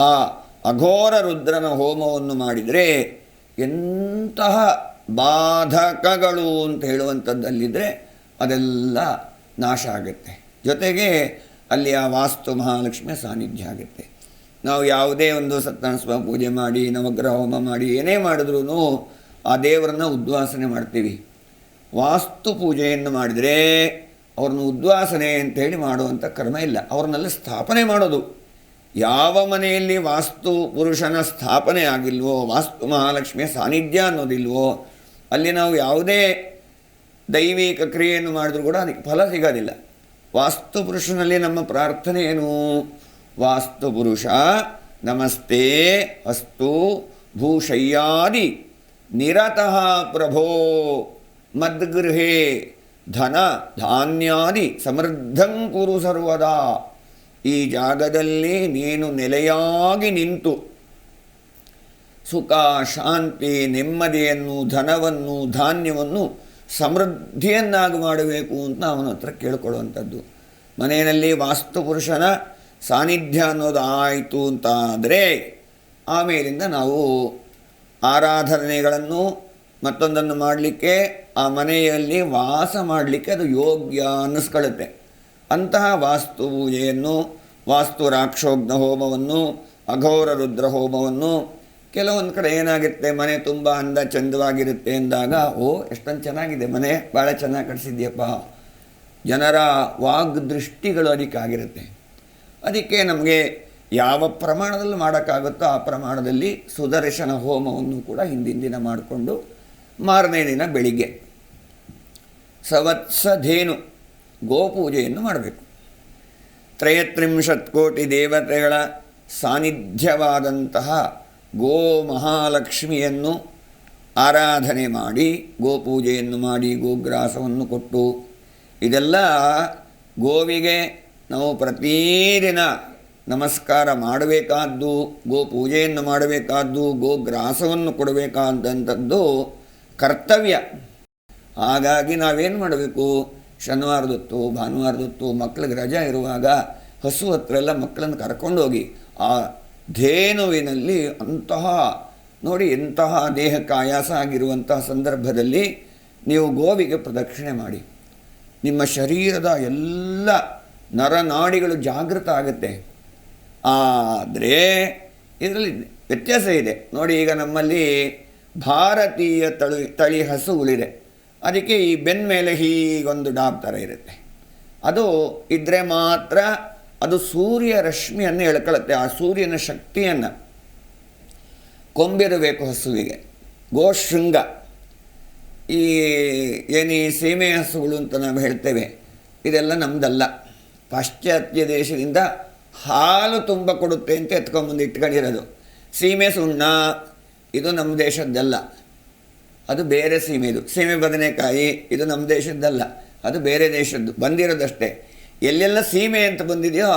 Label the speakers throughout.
Speaker 1: ಆ ಅಘೋರ ರುದ್ರನ ಹೋಮವನ್ನು ಮಾಡಿದರೆ ಎಂತಹ ಬಾಧಕಗಳು ಅಂತ ಹೇಳುವಂಥದ್ದಲ್ಲಿದ್ದರೆ ಅದೆಲ್ಲ ನಾಶ ಆಗುತ್ತೆ. ಜೊತೆಗೆ ಅಲ್ಲಿ ಆ ವಾಸ್ತು ಮಹಾಲಕ್ಷ್ಮಿಯ ಸಾನ್ನಿಧ್ಯ ಆಗುತ್ತೆ. ನಾವು ಯಾವುದೇ ಒಂದು ಸತ್ಯನಾರಾಯಣ ಪೂಜೆ ಮಾಡಿ, ನವಗ್ರಹ ಹೋಮ ಮಾಡಿ, ಏನೇ ಮಾಡಿದ್ರೂ ಆ ದೇವರನ್ನು ಉದ್ವಾಸನೆ ಮಾಡ್ತೀವಿ. ವಾಸ್ತು ಪೂಜೆಯನ್ನು ಮಾಡಿದರೆ ಅವ್ರನ್ನ ಉದ್ವಾಸನೆ ಅಂತೇಳಿ ಮಾಡುವಂಥ ಕರ್ಮ ಇಲ್ಲ. ಅವ್ರನ್ನೆಲ್ಲ ಸ್ಥಾಪನೆ ಮಾಡೋದು. ಯಾವ ಮನೆಯಲ್ಲಿ ವಾಸ್ತು ಪುರುಷನ ಸ್ಥಾಪನೆ ಆಗಿಲ್ವೋ, ವಾಸ್ತು ಮಹಾಲಕ್ಷ್ಮಿಯ ಸಾನ್ನಿಧ್ಯ ಅನ್ನೋದಿಲ್ವೋ, ಅಲ್ಲಿ ನಾವು ಯಾವುದೇ ದೈವಿಕ ಕ್ರಿಯೆಯನ್ನು ಮಾಡಿದ್ರೂ ಕೂಡ ಅದಕ್ಕೆ ಫಲ ಸಿಗೋದಿಲ್ಲ. ವಾಸ್ತು ಪುರುಷನಲ್ಲಿ ನಮ್ಮ ಪ್ರಾರ್ಥನೆ ಏನು? ವಾಸ್ತು ಪುರುಷ, ನಮಸ್ತೆ ಅಸ್ತು ಭೂಷಯ್ಯಾದಿ, ನಿರತಃ ಪ್ರಭೋ, ಮದ್ಗೃಹೇ, ಧನ, ಧಾನ್ಯಾದಿ, ಸಮೃದ್ಧಂ ಕುರು ಸರ್ವದಾ. ಈ ಜಾಗದಲ್ಲಿ ನೀನು ನೆಲೆಯಾಗಿ ನಿಂತು. ಸುಖ, ಶಾಂತಿ, ನೆಮ್ಮದಿಯನ್ನು, ಧನವನ್ನು, ಧಾನ್ಯವನ್ನು ಸಮೃದ್ಧಿಯನ್ನಾಗಿ ಮಾಡಬೇಕು ಅಂತ ಅವನ ಹತ್ರ ಕೇಳ್ಕೊಳ್ಳುವಂಥದ್ದು. ಮನೆಯಲ್ಲಿ ವಾಸ್ತುಪುರುಷನ ಸಾನ್ನಿಧ್ಯ ಅನ್ನೋದು ಆಯಿತು ಅಂತ ಆದರೆ ಆಮೇಲಿಂದ ನಾವು ಆರಾಧನೆಗಳನ್ನು ಮತ್ತೊಂದನ್ನು ಮಾಡಲಿಕ್ಕೆ, ಆ ಮನೆಯಲ್ಲಿ ವಾಸ ಮಾಡಲಿಕ್ಕೆ ಅದು ಯೋಗ್ಯ ಅನ್ನಿಸ್ಕೊಳ್ಳುತ್ತೆ. ಅಂತಹ ವಾಸ್ತು ಪೂಜೆಯನ್ನು ವಾಸ್ತು ರಾಕ್ಷೋಗ್ನ ಹೋಮವನ್ನು ಅಘೋರ ರುದ್ರ ಹೋಮವನ್ನು ಕೆಲವೊಂದು ಕಡೆ ಏನಾಗುತ್ತೆ, ಮನೆ ತುಂಬ ಅಂದ ಚಂದವಾಗಿರುತ್ತೆ ಅಂದಾಗ ಓ, ಎಷ್ಟೊಂದು ಚೆನ್ನಾಗಿದೆ ಮನೆ ಭಾಳ ಚೆನ್ನಾಗಿ ಕಟ್ಸಿದ್ಯಪ್ಪ. ಜನರ ವಾಗ್ದೃಷ್ಟಿಗಳು ಅದಕ್ಕಾಗಿರುತ್ತೆ ಅದಕ್ಕೆ ನಮಗೆ ಯಾವ ಪ್ರಮಾಣದಲ್ಲಿ ಮಾಡೋಕ್ಕಾಗುತ್ತೋ ಆ ಪ್ರಮಾಣದಲ್ಲಿ ಸುದರ್ಶನ ಹೋಮವನ್ನು ಕೂಡ ಹಿಂದಿನ ದಿನ ಮಾಡಿಕೊಂಡು, ಮಾರನೇ ದಿನ ಬೆಳಿಗ್ಗೆ ಸವತ್ಸಧೇನು ಗೋಪೂಜೆಯನ್ನು ಮಾಡಬೇಕು. ತ್ರಯತ್ರಿಂಶತ್ ಕೋಟಿ ದೇವತೆಗಳ ಸಾನ್ನಿಧ್ಯವಾದಂತಹ ಗೋ ಮಹಾಲಕ್ಷ್ಮಿಯನ್ನು ಆರಾಧನೆ ಮಾಡಿ ಗೋಪೂಜೆಯನ್ನು ಮಾಡಿ, ಗೋಗ್ರಾಸವನ್ನು ಕೊಟ್ಟು, ಇದೆಲ್ಲ ಗೋವಿಗೆ ನಾವು ಪ್ರತಿದಿನ ನಮಸ್ಕಾರ ಮಾಡಬೇಕಾದ್ದು, ಗೋ ಪೂಜೆಯನ್ನು ಮಾಡಬೇಕಾದ್ದು ಗೋಗ್ರಾಸವನ್ನು ಕೊಡಬೇಕಾದಂಥದ್ದು ಕರ್ತವ್ಯ. ಹಾಗಾಗಿ ನಾವೇನು ಮಾಡಬೇಕು? ಶನಿವಾರದೊತ್ತು ಭಾನುವಾರದೊತ್ತು ಮಕ್ಕಳಿಗೆ ರಜೆ ಇರುವಾಗ ಹಸು ಹತ್ರ ಎಲ್ಲ ಮಕ್ಕಳನ್ನು ಕರ್ಕೊಂಡೋಗಿ ಆ ಧೇನುವಿನಲ್ಲಿ ಅಂತಹ, ನೋಡಿ ಎಂತಹ ದೇಹಕ್ಕೆ ಆಯಾಸ ಆಗಿರುವಂತಹ ಸಂದರ್ಭದಲ್ಲಿ ನೀವು ಗೋವಿಗೆ ಪ್ರದಕ್ಷಿಣೆ ಮಾಡಿ. ನಿಮ್ಮ ಶರೀರದ ಎಲ್ಲ ನರನಾಡಿಗಳು ಜಾಗೃತ ಆಗುತ್ತೆ. ಆದರೆ ಇದರಲ್ಲಿ ವ್ಯತ್ಯಾಸ ಇದೆ. ನೋಡಿ ಈಗ ನಮ್ಮಲ್ಲಿ ಭಾರತೀಯ ತಳಿ ತಳಿ ಹಸುಗಳಿದೆ ಅದಕ್ಕೆ ಈ ಬೆನ್ನ ಮೇಲೆ ಹೀಗೊಂದು ಡಾಬ್ ಥರ ಇರುತ್ತೆ. ಅದು ಇದ್ದರೆ ಮಾತ್ರ ಅದು ಸೂರ್ಯ ರಶ್ಮಿಯನ್ನು ಎಳ್ಕೊಳ್ಳುತ್ತೆ ಆ ಸೂರ್ಯನ ಶಕ್ತಿಯನ್ನು. ಕೊಂಬಿರಬೇಕು ಹಸುವಿಗೆ. ಗೋಶೃಂಗ ಈ ಏನು ಸೀಮೆ ಹಸುಗಳು ಅಂತ ನಾವು ಹೇಳ್ತೇವೆ, ಇದೆಲ್ಲ ನಮ್ಮದಲ್ಲ ಪಾಶ್ಚಾತ್ಯ ದೇಶದಿಂದ ಹಾಲು ತುಂಬ ಕೊಡುತ್ತೆ ಅಂತ ಎತ್ಕೊಂಬಂದು ಇಟ್ಕೊಂಡಿರೋದು. ಸೀಮೆ ಸುಣ್ಣ, ಇದು ನಮ್ಮ ದೇಶದ್ದಲ್ಲ. ಅದು ಬೇರೆ ಸೀಮೆದು ಸೀಮೆ ಬದನೆಕಾಯಿ, ಇದು ನಮ್ಮ ದೇಶದ್ದಲ್ಲ. ಅದು ಬೇರೆ ದೇಶದ್ದು. ಬಂದಿರೋದಷ್ಟೇ. ಎಲ್ಲೆಲ್ಲ ಸೀಮೆ ಅಂತ ಬಂದಿದೆಯೋ,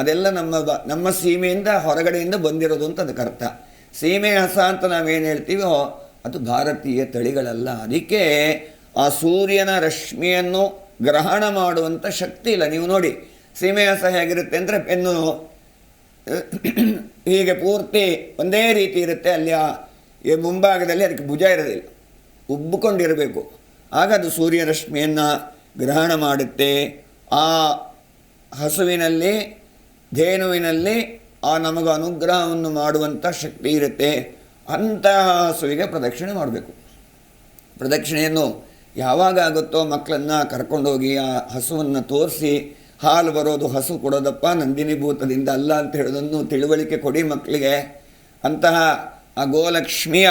Speaker 1: ಅದೆಲ್ಲ ನಮ್ಮ ಬ, ನಮ್ಮ ಸೀಮೆಯಿಂದ ಹೊರಗಡೆಯಿಂದ ಬಂದಿರೋದು ಅಂತ ಅದಕ್ಕೆ ಅರ್ಥ. ಸೀಮೆ ಹಸ ಅಂತ ನಾವೇನು ಹೇಳ್ತೀವೋ, ಅದು ಭಾರತೀಯ ತಳಿಗಳಲ್ಲ. ಅದಕ್ಕೆ ಆ ಸೂರ್ಯನ ರಶ್ಮಿಯನ್ನು ಗ್ರಹಣ ಮಾಡುವಂಥ ಶಕ್ತಿ ಇಲ್ಲ. ನೀವು ನೋಡಿ, ಸೀಮೆ ಹಸ ಹೇಗಿರುತ್ತೆ ಅಂದರೆ ಪೆನ್ನು, ಹೀಗೆ ಪೂರ್ತಿ ಒಂದೇ ರೀತಿ ಇರುತ್ತೆ. ಅಲ್ಲಿ ಮುಂಭಾಗದಲ್ಲಿ ಅದಕ್ಕೆ ಭುಜ ಇರೋದಿಲ್ಲ. ಉಬ್ಬಿಕೊಂಡಿರಬೇಕು. ಆಗ ಅದು ಸೂರ್ಯರಶ್ಮಿಯನ್ನು ಗ್ರಹಣ ಮಾಡುತ್ತೆ. ಆ ಹಸುವಿನಲ್ಲಿ, ಧೇನುವಿನಲ್ಲಿ ಆ ನಮಗೆ ಅನುಗ್ರಹವನ್ನು ಮಾಡುವಂಥ ಶಕ್ತಿ ಇರುತ್ತೆ. ಅಂತಹ ಹಸುವಿಗೆ ಪ್ರದಕ್ಷಿಣೆ ಮಾಡಬೇಕು. ಪ್ರದಕ್ಷಿಣೆಯನ್ನು ಯಾವಾಗ ಆಗುತ್ತೋ ಮಕ್ಕಳನ್ನು ಕರ್ಕೊಂಡೋಗಿ ಆ ಹಸುವನ್ನು ತೋರಿಸಿ, ಹಾಲು ಬರೋದು ಹಸು ಕೊಡೋದಪ್ಪ, ನಂದಿನಿ ಭೂತದಿಂದ ಅಲ್ಲ ಅಂತ ಹೇಳೋದನ್ನು ತಿಳುವಳಿಕೆ ಕೊಡಿ ಮಕ್ಕಳಿಗೆ. ಅಂತಹ ಆ ಗೋಲಕ್ಷ್ಮಿಯ